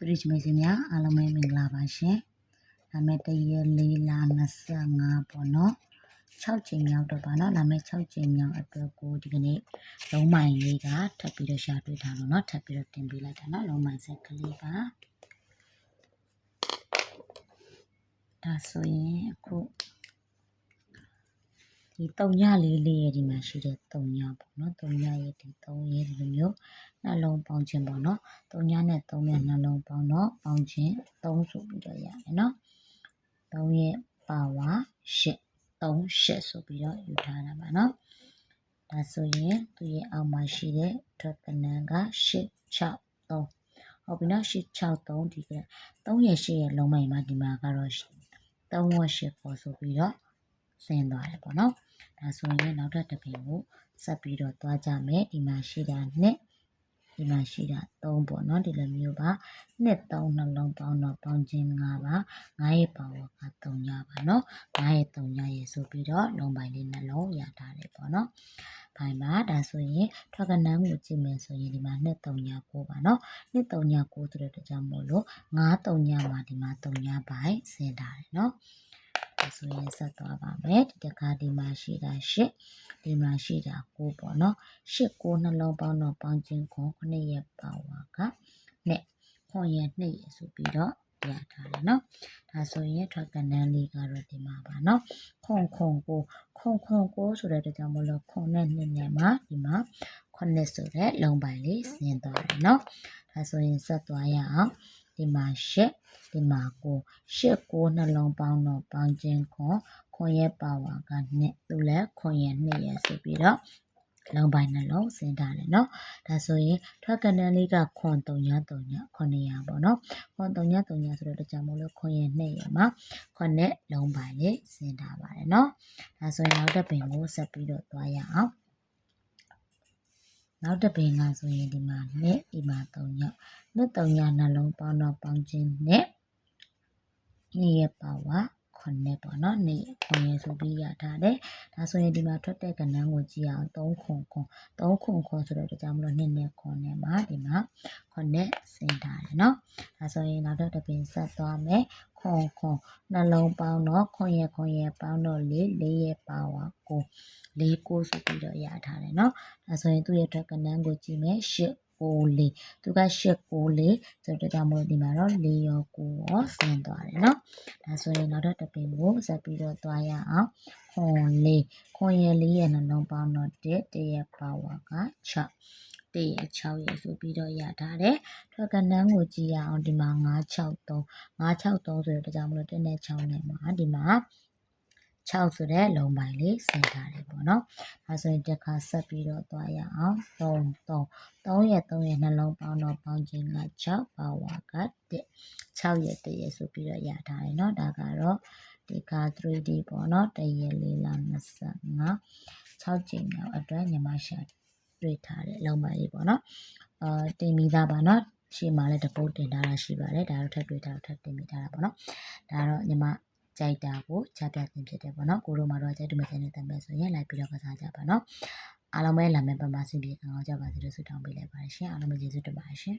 သူရိချမေစီများအားလုံးပဲမင်္ဂလာပါရှင်။ဒါမဲ့တရက်လေးလာ25ပေါ့နော်။6ချိန်မြောက်တော့ပါနော်။ဒါမဲ့6ချိန်မြောက်အတွက်ကိုဒီကနေ့လုံးမိုင်လေးကထပ်ပြီးတော့ရှာတွေ့ထားလို့နော်။ထပ်ပြီးတော့တင်ပေးလိုက်တာနော်။လုံးမိုင်ဆက်ကလေးပါ။ဒါဆိုရင်အခု ဒီတုံညလေးလေးရဲ့ဒီမှာရှိတဲ့တုံညပေါ့နော်။တုံညရဲ့ဒီတုံးရဲ့ဒီလိုမျိုးနှလုံးပေါင်းခြင်းပေါ့နော်။တုံညနဲ့တုံးရဲ့နှလုံးပေါင်းတော့ပေါင်းခြင်း3ဆိုပြီးတော့ရတယ်နော်။3ရဲ့ပါဝါ8 3 8ဆိုပြီးတော့ယူထားတာပါနော်။ဒါဆိုရင်သူရဲ့အောက်မှာရှိတဲ့ထွက်ကနန်းက8 6 3ဟုတ်ပြီနော်8 6 3ဒီက3ရဲ့8ရဲ့လုံးမိုင်မှာဒီမှာကတော့3ဝ8ပေါ်ဆိုပြီးတော့ ဆင်းသွားတယ်ပေါ့နော်။ဒါဆိုရင်နောက်ထပ်တစ်ပင်ကိုဆက်ပြီးတော့သွားကြမယ်ဒီမှာရှိတာနဲ့ဒီမှာရှိတာ3ပေါ့နော်ဒီလိုမျိုးပါနှစ်3နှလုံးပေါင်းတော့ပေါင်းခြင်း5ပါ9ရဲ့ပါဝါက3ညပါနော်9ရဲ့3ညရဲ့ဆိုပြီးတော့လုံးပိုင်လေးနှလုံးရထားတယ်ပေါ့နော်ဘိုင်ပါဒါဆိုရင်ထွက်ကနန်းကိုကြည့်မယ်ဆိုရင်ဒီမှာနှစ်3ည9ပါနော်နှစ်3ည9ဆိုတဲ့တကြောင်မို့လို့9 3ညမှာဒီမှာ3ညပိုင်ဆင်းထားတယ်နော် ဒါဆိုရင်ဆက်သွားပါမယ်ဒီတခါဒီမှာရှိတာ8ဒီမှာရှိတာ9ပေါ့နော်8 9နှလုံးပေါင်းတော့ပေါင်းခြင်းခွန်9ရဲ့ပါဝါကနဲ့ခွန်ရဲ့2ရဲ့ဆိုပြီးတော့ရထားတယ်နော်ဒါဆိုရင်ထွက်ကနန်းလေးကတော့ဒီမှာပါနော်ခွန်ခွန်ကိုခွန်ခွန်ကိုဆိုတဲ့တကြောင်မလို့ခွန်နဲ့2နဲ့မှာဒီမှာ 9ဆိုတဲ့လုံပိုင်လေးဆင်းသွားတယ်နော်ဒါဆိုရင်ဆက်သွားရအောင်ဒီမှာ8ဒီမှာကို8 9နှလုံးပေါင်းတော့ပေါင်းခြင်းခွန်ခွန်ရဲ့ပါဝါက2သူလည်းခွန်ရဲ့2ရဲ့ဆိုပြီးတော့လုံးပိုင်းနှလုံးစင်ထားတယ်เนาะဒါဆိုရင်ထွက်ကနန်းလေးကခွန်3ည3ည900ပေါ့เนาะခွန်3ည3ညဆိုတော့တကြမို့လို့ခွန်ရဲ့2ရမှာခွန်နဲ့လုံးပိုင်းလေးစင်ထားပါတယ်เนาะဒါဆိုရင်နောက်တစ်ပင်ကိုဆက်ပြီးတော့သွားရအောင် နောက်တစ်ပင်ကဆိုရင်ဒီမှာနဲ့ဒီမှာ3ညနဲ့3ညနှလုံးပေါင်းတော့ပေါင်းခြင်းနဲ့နေ့ရဲ့ပါဝါခွန်နဲ့ပေါ့နော်နေခွန်ရဆိုပြီးရထားတယ်ဒါဆိုရင်ဒီမှာထွက်တဲ့ကဏ္ဍကိုကြည့်အောင်3ခွန်ခွန်3ခွန်ခွန်ဆိုတော့ဒါကြောင့်မလို့နှစ်နဲ့ခွန်နဲ့မှာဒီမှာခွန်နဲ့ဆင်းထားတယ်နော်ဒါဆိုရင်နောက်တော့တစ်ပင်ဆက်သွားမယ် ခွန်ခွန်နှလုံးပေါင်းတော့ခွန်ရခွန်ရပေါင်းတော့လေးလေးရဲ့ပါဝါကိုလေးကိုဆိုပြီးတော့ရထားတယ်နော်ဒါဆိုရင်သူ့ရဲ့ထွက်ကဏ္ဍကိုကြည့်မယ်ရှစ်ကိုလေးသူကရှစ်ကိုလေးဆိုတော့ဒါမှမဟုတ်ဒီမှာတော့လေးရောကိုရောဆင်းသွားတယ်နော်ဒါဆိုရင်နောက်တော့တပင်ကိုဆက်ပြီးတော့သွားရအောင်ခွန်လေးခွန်ရလေးရဲ့နှလုံးပေါင်းတော့1တရဲ့ပါဝါက6တစ်ရက်6ရက်ဆိုပြီးတော့ရထားတယ်ထွက်ကနန်းကိုကြည့်ရအောင်ဒီမှာ963 963ဆိုတော့ဒါကြောင့်မလို့တင်းနဲ့6နဲ့မှာဒီမှာ6ဆိုတဲ့လုံပိုင်းလေးဆင်ထားတယ်ပေါ့နော်။ဒါဆိုရင်တစ်ခါဆက်ပြီးတော့သွားရအောင်။3 3 3ရက်3ရက်နှလုံးပေါင်းတော့ပေါင်းခြင်းက6ပါဝါက1 6ရက်1ရက်ဆိုပြီးတော့ရထားတယ်နော်။ဒါကတော့ဒီက 3D ပေါ့နော်။1ရက်4လ25 6ချိန်မြောက်အတွက်ညီမရှာ ရိတ်ထားတဲ့အလုံးမကြီးပေါ့နော်အာတင်ပြီးသားပါနော်ရှေ့မှာလည်းတပုတ်တင်ထားတာရှိပါတယ်ဒါတော့ထပ်တွေ့တာထပ်တင်ပြီးထားတာပေါ့နော်ဒါတော့ညီမကြိုက်တာကိုချပြတင်ဖြစ်တယ်ပေါ့နော်ကိုတို့မှာတော့ကြိုက်တူမစင်းနဲ့တမဲဆိုရင်လိုက်ပြီးတော့ကစားကြပါနော်အားလုံးပဲလာမယ့်ပတ်မှာဆင်ပြေအောင်ကြပါစေလို့ဆုတောင်းပေးလိုက်ပါတယ်ရှင်အားလုံးပဲကျေးဇူးတင်ပါတယ်ရှင်